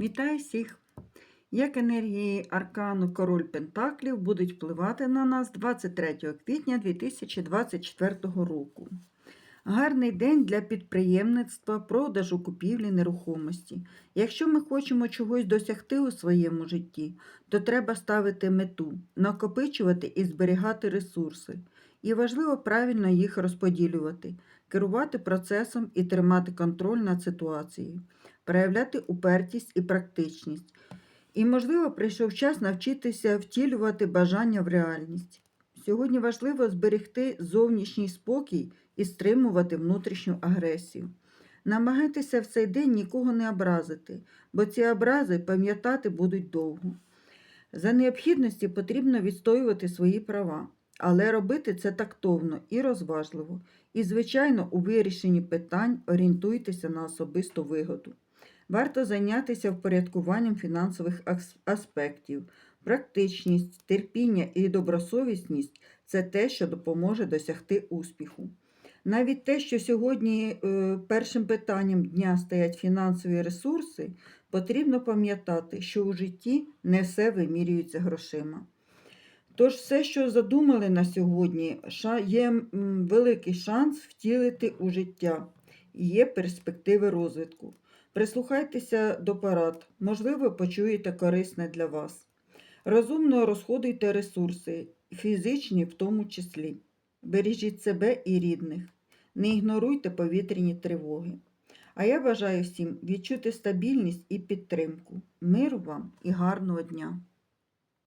Вітаю всіх! Як енергії аркану Король Пентаклів будуть впливати на нас 23 квітня 2024 року? Гарний день для підприємництва, продажу купівлі нерухомості. Якщо ми хочемо чогось досягти у своєму житті, то треба ставити мету, накопичувати і зберігати ресурси. І важливо правильно їх розподілювати, керувати процесом і тримати контроль над ситуацією проявляти упертість і практичність. І, можливо, прийшов час навчитися втілювати бажання в реальність. Сьогодні важливо зберегти зовнішній спокій і стримувати внутрішню агресію. Намагайтеся в цей день нікого не образити, бо ці образи пам'ятати будуть довго. За необхідності потрібно відстоювати свої права, але робити це тактовно і розважливо. І, звичайно, у вирішенні питань орієнтуйтеся на особисту вигоду. Варто зайнятися впорядкуванням фінансових аспектів. Практичність, терпіння і добросовісність це те, що допоможе досягти успіху. Навіть те, що сьогодні е, першим питанням дня стоять фінансові ресурси, потрібно пам'ятати, що у житті не все вимірюється грошима. Тож все, що задумали на сьогодні, є великий шанс втілити у життя, і є перспективи розвитку. Прислухайтеся до парад, можливо, почуєте корисне для вас. Розумно розходуйте ресурси, фізичні в тому числі. Бережіть себе і рідних. Не ігноруйте повітряні тривоги. А я бажаю всім відчути стабільність і підтримку. Миру вам і гарного дня!